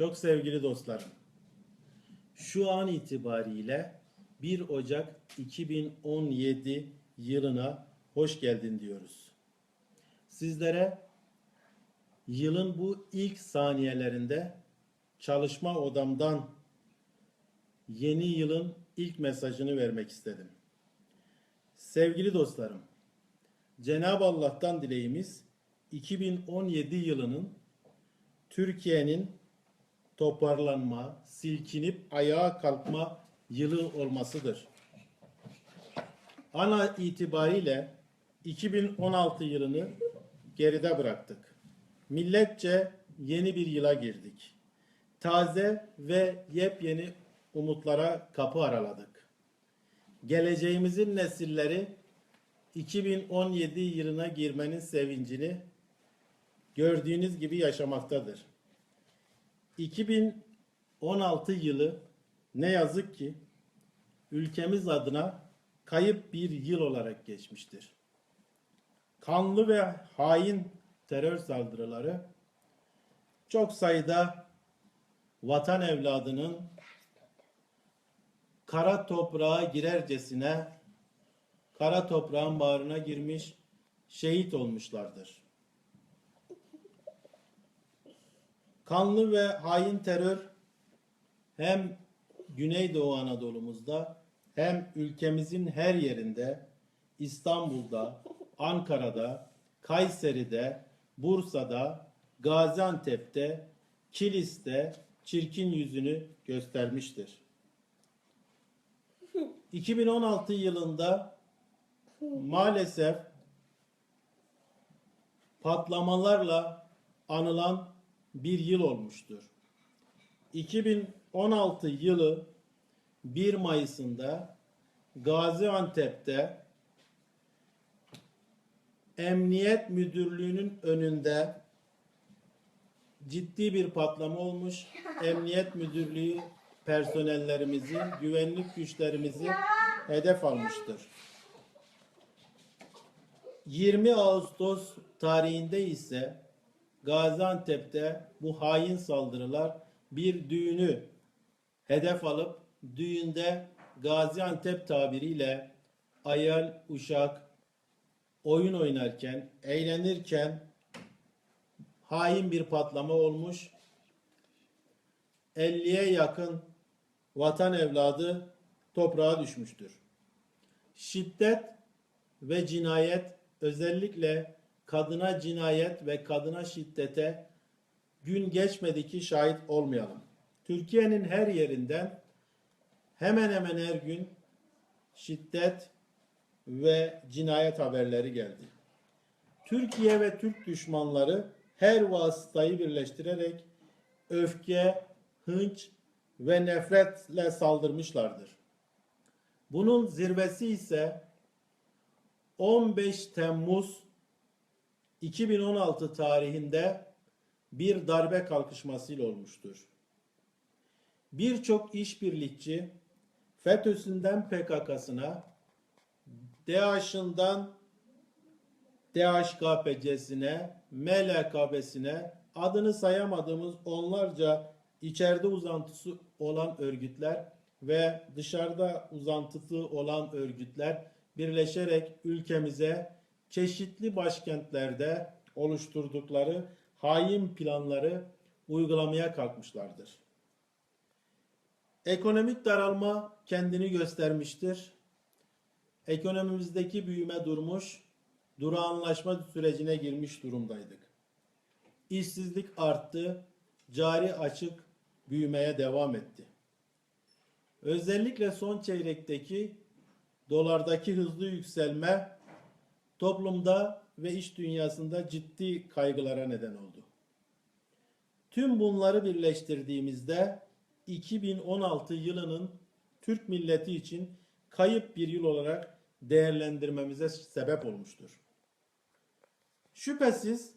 Çok sevgili dostlarım, şu an itibariyle 1 Ocak 2017 yılına hoş geldin diyoruz. Sizlere yılın bu ilk saniyelerinde çalışma odamdan yeni yılın ilk mesajını vermek istedim. Sevgili dostlarım, Cenab-ı Allah'tan dileğimiz 2017 yılının Türkiye'nin toparlanma, silkinip ayağa kalkma yılı olmasıdır. Ana itibariyle 2016 yılını geride bıraktık. Milletçe yeni bir yıla girdik. Taze ve yepyeni umutlara kapı araladık. Geleceğimizin nesilleri 2017 yılına girmenin sevincini gördüğünüz gibi yaşamaktadır. 2016 yılı ne yazık ki ülkemiz adına kayıp bir yıl olarak geçmiştir. Kanlı ve hain terör saldırıları çok sayıda vatan evladının kara toprağa girercesine kara toprağın bağrına girmiş şehit olmuşlardır. Kanlı ve hain terör hem Güneydoğu Anadolu'muzda hem ülkemizin her yerinde İstanbul'da, Ankara'da, Kayseri'de, Bursa'da, Gaziantep'te, Kilis'te çirkin yüzünü göstermiştir. 2016 yılında maalesef patlamalarla anılan bir yıl olmuştur. 2016 yılı 1 Mayıs'ında Gaziantep'te Emniyet Müdürlüğü'nün önünde ciddi bir patlama olmuş. Emniyet Müdürlüğü personellerimizi, güvenlik güçlerimizi hedef almıştır. 20 Ağustos tarihinde ise Gaziantep'te bu hain saldırılar bir düğünü hedef alıp düğünde Gaziantep tabiriyle ayal uşak oyun oynarken, eğlenirken hain bir patlama olmuş. 50'ye yakın vatan evladı toprağa düşmüştür. Şiddet ve cinayet özellikle kadına cinayet ve kadına şiddete gün geçmedi ki şahit olmayalım. Türkiye'nin her yerinden hemen hemen her gün şiddet ve cinayet haberleri geldi. Türkiye ve Türk düşmanları her vasıtayı birleştirerek öfke, hınç ve nefretle saldırmışlardır. Bunun zirvesi ise 15 Temmuz 2016 tarihinde bir darbe kalkışmasıyla olmuştur. Birçok işbirlikçi FETÖ'sünden PKK'sına, DAEŞ'ından DHKPC'sine, MLKB'sine adını sayamadığımız onlarca içeride uzantısı olan örgütler ve dışarıda uzantısı olan örgütler birleşerek ülkemize çeşitli başkentlerde oluşturdukları hain planları uygulamaya kalkmışlardır. Ekonomik daralma kendini göstermiştir. Ekonomimizdeki büyüme durmuş, durağanlaşma sürecine girmiş durumdaydık. İşsizlik arttı, cari açık büyümeye devam etti. Özellikle son çeyrekteki dolardaki hızlı yükselme toplumda ve iş dünyasında ciddi kaygılara neden oldu. Tüm bunları birleştirdiğimizde 2016 yılının Türk milleti için kayıp bir yıl olarak değerlendirmemize sebep olmuştur. Şüphesiz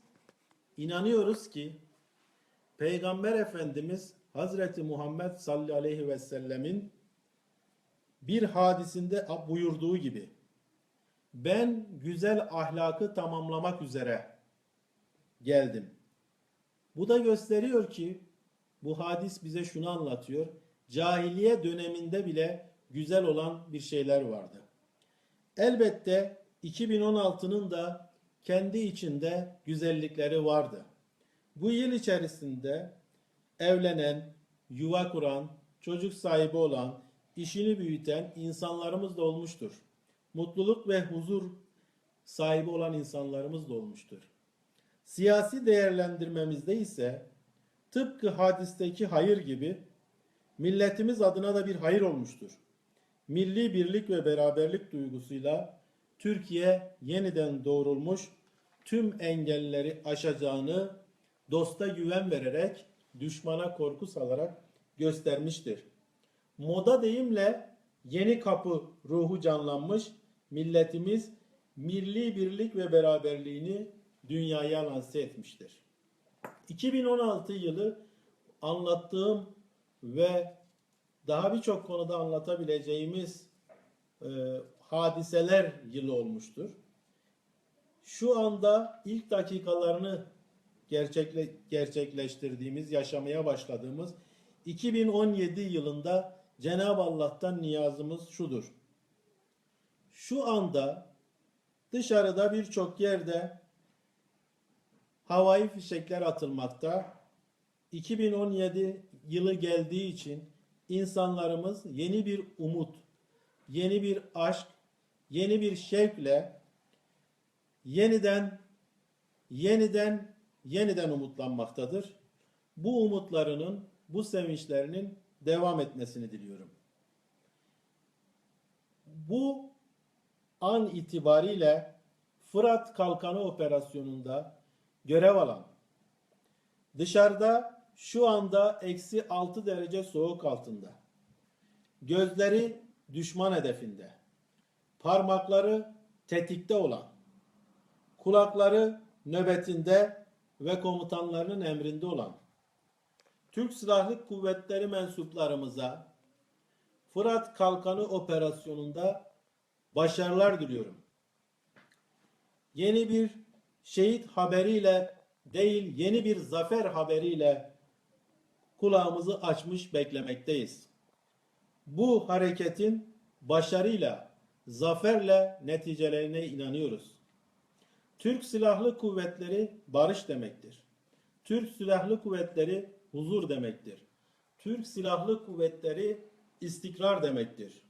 inanıyoruz ki Peygamber Efendimiz Hazreti Muhammed sallallahu aleyhi ve sellemin bir hadisinde buyurduğu gibi ben güzel ahlakı tamamlamak üzere geldim. Bu da gösteriyor ki Bu hadis bize şunu anlatıyor. Cahiliye döneminde bile güzel olan bir şeyler vardı. Elbette 2016'nın da kendi içinde güzellikleri vardı. Bu yıl içerisinde evlenen, yuva kuran, çocuk sahibi olan, işini büyüten insanlarımız da olmuştur. Mutluluk ve huzur sahibi olan insanlarımız da olmuştur. Siyasi değerlendirmemizde ise tıpkı hadisteki hayır gibi milletimiz adına da bir hayır olmuştur. Milli birlik ve beraberlik duygusuyla Türkiye yeniden doğrulmuş, tüm engelleri aşacağını dosta güven vererek, düşmana korku salarak göstermiştir. Moda deyimle yeni kapı ruhu canlanmış, milletimiz milli birlik ve beraberliğini dünyaya lanse etmiştir. 2016 yılı anlattığım ve daha birçok konuda anlatabileceğimiz e, hadiseler yılı olmuştur. Şu anda ilk dakikalarını gerçekle, gerçekleştirdiğimiz, yaşamaya başladığımız 2017 yılında Cenab-ı Allah'tan niyazımız şudur. Şu anda dışarıda birçok yerde havai fişekler atılmakta. 2017 yılı geldiği için insanlarımız yeni bir umut, yeni bir aşk, yeni bir şevkle yeniden yeniden yeniden umutlanmaktadır. Bu umutlarının, bu sevinçlerinin devam etmesini diliyorum. Bu an itibariyle Fırat Kalkanı operasyonunda görev alan, dışarıda şu anda eksi 6 derece soğuk altında, gözleri düşman hedefinde, parmakları tetikte olan, kulakları nöbetinde ve komutanlarının emrinde olan, Türk Silahlı Kuvvetleri mensuplarımıza Fırat Kalkanı operasyonunda başarılar diliyorum. Yeni bir şehit haberiyle değil, yeni bir zafer haberiyle kulağımızı açmış beklemekteyiz. Bu hareketin başarıyla, zaferle neticelerine inanıyoruz. Türk Silahlı Kuvvetleri barış demektir. Türk Silahlı Kuvvetleri huzur demektir. Türk Silahlı Kuvvetleri istikrar demektir.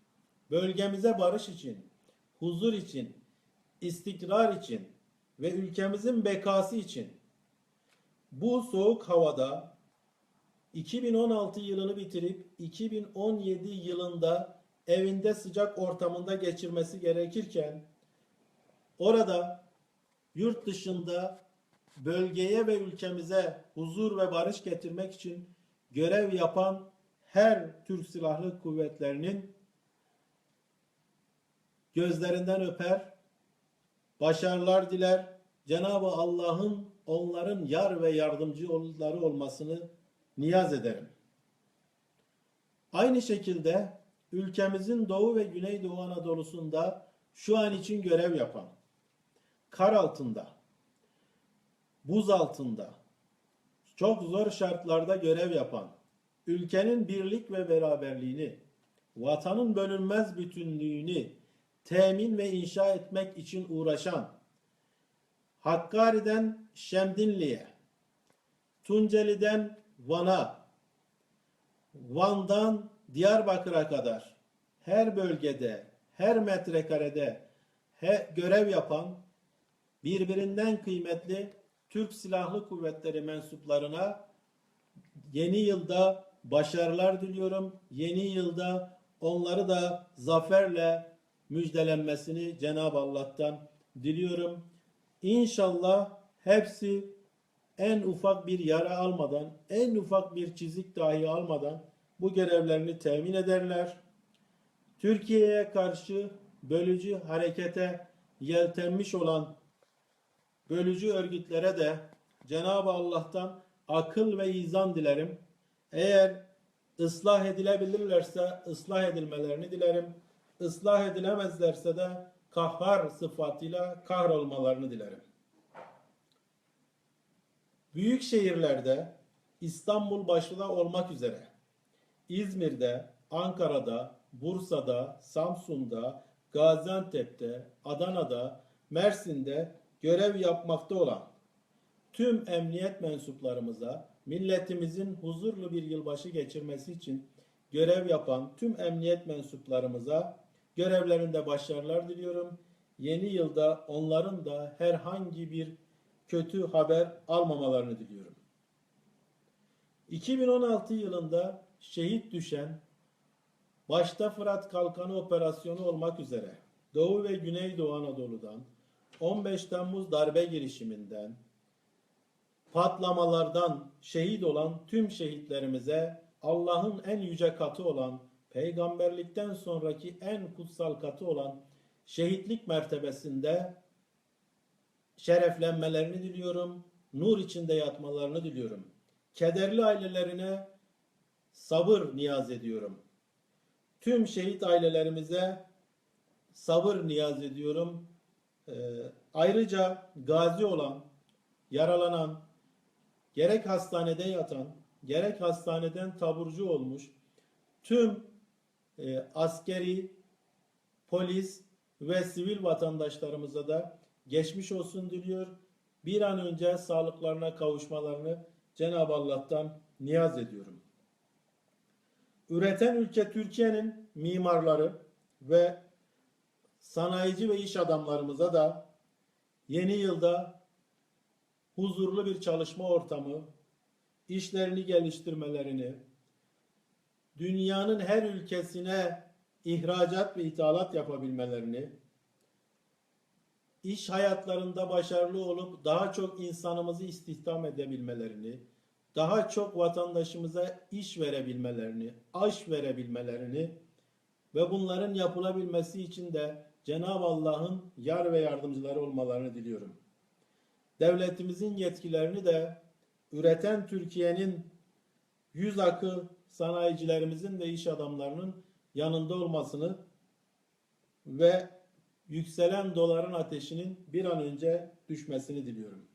Bölgemize barış için, huzur için, istikrar için ve ülkemizin bekası için bu soğuk havada 2016 yılını bitirip 2017 yılında evinde sıcak ortamında geçirmesi gerekirken orada yurt dışında bölgeye ve ülkemize huzur ve barış getirmek için görev yapan her Türk Silahlı Kuvvetleri'nin gözlerinden öper, başarılar diler. Cenab-ı Allah'ın onların yar ve yardımcıları olmasını niyaz ederim. Aynı şekilde ülkemizin Doğu ve Güneydoğu Anadolu'sunda şu an için görev yapan, kar altında, buz altında, çok zor şartlarda görev yapan, ülkenin birlik ve beraberliğini, vatanın bölünmez bütünlüğünü temin ve inşa etmek için uğraşan, Hakkari'den Şemdinli'ye, Tunceli'den Van'a, Van'dan Diyarbakır'a kadar her bölgede, her metrekarede he, görev yapan birbirinden kıymetli Türk Silahlı Kuvvetleri mensuplarına yeni yılda başarılar diliyorum. Yeni yılda onları da zaferle müjdelenmesini Cenab-ı Allah'tan diliyorum. İnşallah hepsi en ufak bir yara almadan, en ufak bir çizik dahi almadan bu görevlerini temin ederler. Türkiye'ye karşı bölücü harekete yeltenmiş olan bölücü örgütlere de Cenab-ı Allah'tan akıl ve izan dilerim. Eğer ıslah edilebilirlerse ıslah edilmelerini dilerim. Islah edilemezlerse de kahhar sıfatıyla kahrolmalarını dilerim. Büyük şehirlerde İstanbul başta olmak üzere İzmir'de, Ankara'da, Bursa'da, Samsun'da, Gaziantep'te, Adana'da, Mersin'de görev yapmakta olan tüm emniyet mensuplarımıza milletimizin huzurlu bir yılbaşı geçirmesi için görev yapan tüm emniyet mensuplarımıza görevlerinde başarılar diliyorum. Yeni yılda onların da herhangi bir kötü haber almamalarını diliyorum. 2016 yılında şehit düşen başta Fırat Kalkanı operasyonu olmak üzere Doğu ve Güneydoğu Anadolu'dan 15 Temmuz darbe girişiminden patlamalardan şehit olan tüm şehitlerimize Allah'ın en yüce katı olan peygamberlikten sonraki en kutsal katı olan şehitlik mertebesinde şereflenmelerini diliyorum. Nur içinde yatmalarını diliyorum. Kederli ailelerine sabır niyaz ediyorum. Tüm şehit ailelerimize sabır niyaz ediyorum. Ee, ayrıca gazi olan, yaralanan, gerek hastanede yatan, gerek hastaneden taburcu olmuş tüm e, askeri, polis ve sivil vatandaşlarımıza da geçmiş olsun diliyor. Bir an önce sağlıklarına kavuşmalarını Cenab-ı Allah'tan niyaz ediyorum. Üreten ülke Türkiye'nin mimarları ve sanayici ve iş adamlarımıza da yeni yılda huzurlu bir çalışma ortamı, işlerini geliştirmelerini, dünyanın her ülkesine ihracat ve ithalat yapabilmelerini, iş hayatlarında başarılı olup daha çok insanımızı istihdam edebilmelerini, daha çok vatandaşımıza iş verebilmelerini, aş verebilmelerini ve bunların yapılabilmesi için de Cenab-ı Allah'ın yar ve yardımcıları olmalarını diliyorum. Devletimizin yetkilerini de üreten Türkiye'nin yüz akı sanayicilerimizin ve iş adamlarının yanında olmasını ve yükselen doların ateşinin bir an önce düşmesini diliyorum.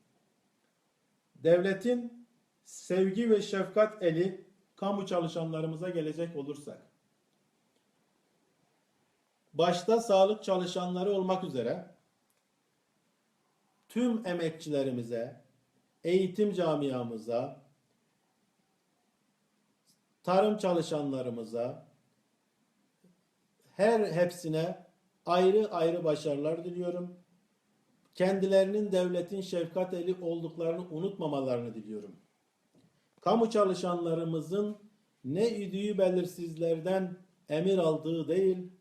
Devletin sevgi ve şefkat eli kamu çalışanlarımıza gelecek olursak, başta sağlık çalışanları olmak üzere tüm emekçilerimize, eğitim camiamıza, tarım çalışanlarımıza, her hepsine ayrı ayrı başarılar diliyorum. Kendilerinin devletin şefkat eli olduklarını unutmamalarını diliyorum. Kamu çalışanlarımızın ne idüğü belirsizlerden emir aldığı değil,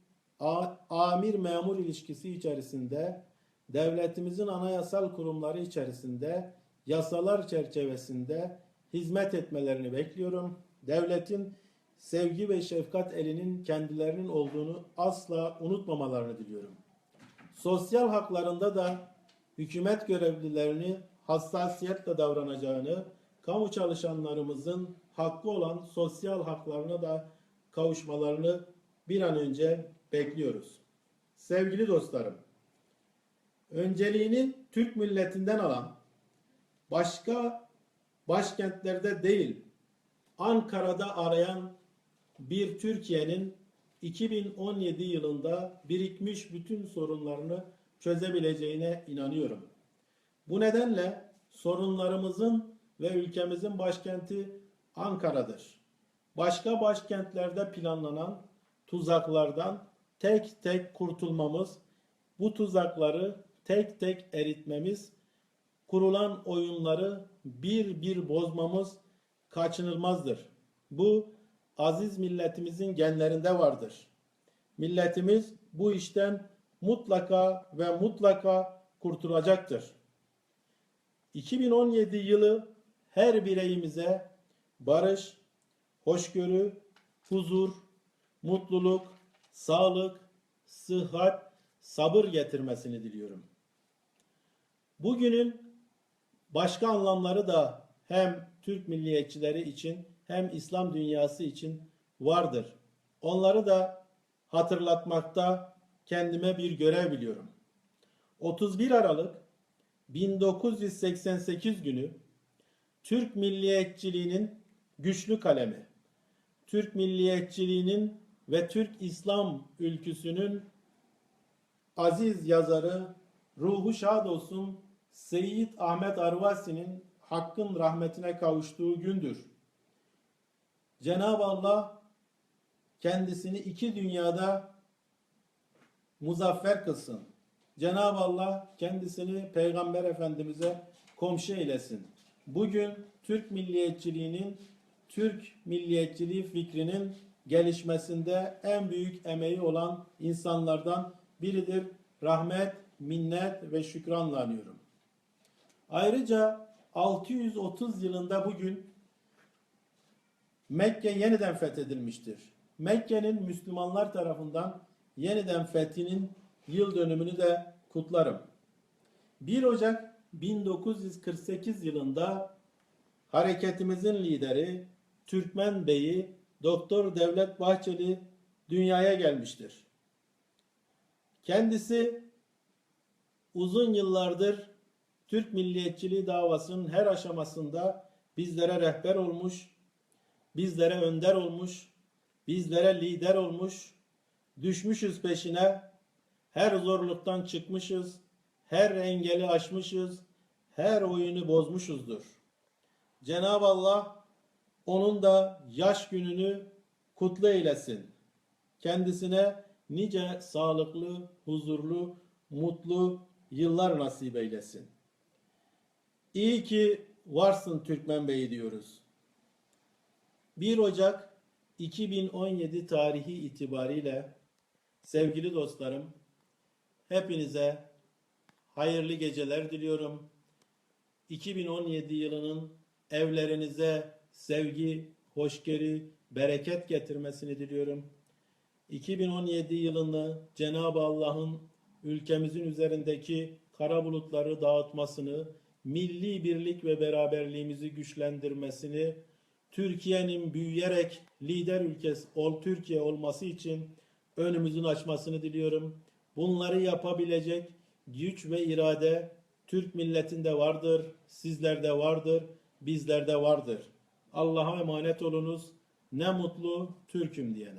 amir memur ilişkisi içerisinde devletimizin anayasal kurumları içerisinde yasalar çerçevesinde hizmet etmelerini bekliyorum. Devletin sevgi ve şefkat elinin kendilerinin olduğunu asla unutmamalarını diliyorum. Sosyal haklarında da hükümet görevlilerini hassasiyetle davranacağını, kamu çalışanlarımızın hakkı olan sosyal haklarına da kavuşmalarını bir an önce bekliyoruz. Sevgili dostlarım, önceliğini Türk milletinden alan, başka başkentlerde değil, Ankara'da arayan bir Türkiye'nin 2017 yılında birikmiş bütün sorunlarını çözebileceğine inanıyorum. Bu nedenle sorunlarımızın ve ülkemizin başkenti Ankara'dır. Başka başkentlerde planlanan tuzaklardan tek tek kurtulmamız, bu tuzakları tek tek eritmemiz, kurulan oyunları bir bir bozmamız kaçınılmazdır. Bu aziz milletimizin genlerinde vardır. Milletimiz bu işten mutlaka ve mutlaka kurtulacaktır. 2017 yılı her bireyimize barış, hoşgörü, huzur, mutluluk, sağlık, sıhhat, sabır getirmesini diliyorum. Bugünün başka anlamları da hem Türk milliyetçileri için hem İslam dünyası için vardır. Onları da hatırlatmakta kendime bir görev biliyorum. 31 Aralık 1988 günü Türk milliyetçiliğinin güçlü kalemi. Türk milliyetçiliğinin ve Türk İslam ülküsünün aziz yazarı ruhu şad olsun Seyyid Ahmet Arvasi'nin hakkın rahmetine kavuştuğu gündür. Cenab-ı Allah kendisini iki dünyada muzaffer kılsın. Cenab-ı Allah kendisini Peygamber Efendimiz'e komşu eylesin. Bugün Türk milliyetçiliğinin, Türk milliyetçiliği fikrinin gelişmesinde en büyük emeği olan insanlardan biridir. Rahmet, minnet ve şükranla anıyorum. Ayrıca 630 yılında bugün Mekke yeniden fethedilmiştir. Mekke'nin Müslümanlar tarafından yeniden fethinin yıl dönümünü de kutlarım. 1 Ocak 1948 yılında hareketimizin lideri Türkmen Beyi Doktor Devlet Bahçeli dünyaya gelmiştir. Kendisi uzun yıllardır Türk milliyetçiliği davasının her aşamasında bizlere rehber olmuş, bizlere önder olmuş, bizlere lider olmuş, düşmüşüz peşine, her zorluktan çıkmışız, her engeli aşmışız, her oyunu bozmuşuzdur. Cenab-ı Allah onun da yaş gününü kutlu eylesin. Kendisine nice sağlıklı, huzurlu, mutlu yıllar nasip eylesin. İyi ki varsın Türkmen Bey diyoruz. 1 Ocak 2017 tarihi itibariyle sevgili dostlarım hepinize hayırlı geceler diliyorum. 2017 yılının evlerinize sevgi, hoşgörü, bereket getirmesini diliyorum. 2017 yılını Cenab-ı Allah'ın ülkemizin üzerindeki kara bulutları dağıtmasını, milli birlik ve beraberliğimizi güçlendirmesini, Türkiye'nin büyüyerek lider ülkesi ol Türkiye olması için önümüzün açmasını diliyorum. Bunları yapabilecek güç ve irade Türk milletinde vardır, sizlerde vardır, bizlerde vardır. Allah'a emanet olunuz. Ne mutlu Türk'üm diyene.